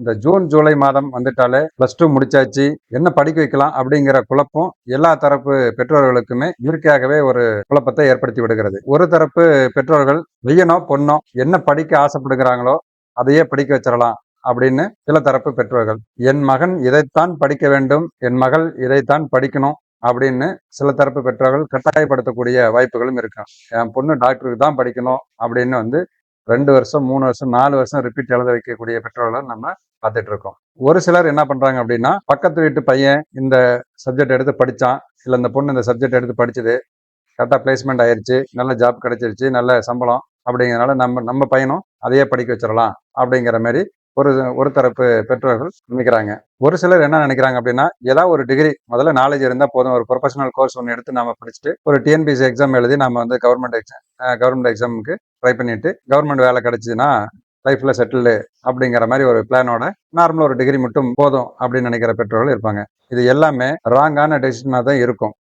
இந்த June July மாதம் வந்துட்டாலே பிளஸ் டூ முடிச்சாச்சு. என்ன படிக்க வைக்கலாம் அப்படிங்கிற குழப்பம் எல்லா தரப்பு பெற்றோர்களுக்குமே இயற்கையாகவே ஒரு குழப்பத்தை ஏற்படுத்தி விடுகிறது. ஒரு தரப்பு பெற்றோர்கள் வெய்யனோ பொண்ணோ என்ன படிக்க ஆசைப்படுகிறாங்களோ அதையே படிக்க வச்சிடலாம் அப்படின்னு சில தரப்பு பெற்றோர்கள். என் மகன் இதைத்தான் படிக்க வேண்டும் என் மகள் இதைத்தான் படிக்கணும் அப்படின்னு சில தரப்பு பெற்றோர்கள் கட்டாயப்படுத்தக்கூடிய வாய்ப்புகளும் இருக்கும் என் பொண்ணு டாக்டருக்கு தான் படிக்கணும் அப்படின்னு வந்து ரெண்டு வருஷம் மூணு வருஷம் நாலு வருஷம் ரிப்பீட் எழுத வைக்கக்கூடிய பெற்றோர்களை நம்ம பார்த்துட்டு இருக்கோம் ஒரு சிலர் என்ன பண்றாங்க அப்படின்னா பக்கத்து வீட்டு பையன் இந்த சப்ஜெக்ட் எடுத்து படிச்சான். இல்லை இந்த பொண்ணு இந்த சப்ஜெக்ட் எடுத்து படிச்சது. கரெக்டாக பிளேஸ்மெண்ட் ஆயிடுச்சு நல்ல ஜாப் கிடைச்சிருச்சு. நல்ல சம்பளம் அப்படிங்கிறனால நம்ம நம்ம பையனும் அதையே படிக்க வச்சிடலாம் அப்படிங்கிற மாதிரி ஒரு ஒரு தரப்பு பெற்றோர்கள் நினைக்கிறாங்க. ஒரு சிலர் என்ன நினைக்கிறாங்க அப்படின்னா ஏதாவது ஒரு டிகிரி முதல்ல நாலேஜ் இருந்தால் போதும். ஒரு ப்ரொஃபஷனல் கோர்ஸ் ஒன்று எடுத்து நம்ம படிச்சுட்டு ஒரு டிஎன்பிசி எக்ஸாம் எழுதி நம்ம வந்து கவர்மெண்ட் எக்ஸாம் கவர்மெண்ட் எக்ஸாமுக்கு ட்ரை பண்ணிட்டு கவர்மெண்ட் வேலை கிடைச்சிதுன்னா லைஃப்ல செட்டில்டு அப்படிங்கிற மாதிரி ஒரு பிளானோட நார்மலாக ஒரு டிகிரி மட்டும் போதும் அப்படின்னு நினைக்கிற பெற்றோர்கள் இருப்பாங்க. இது எல்லாமே ராங்கான டெசிஷனாக தான் இருக்கும்.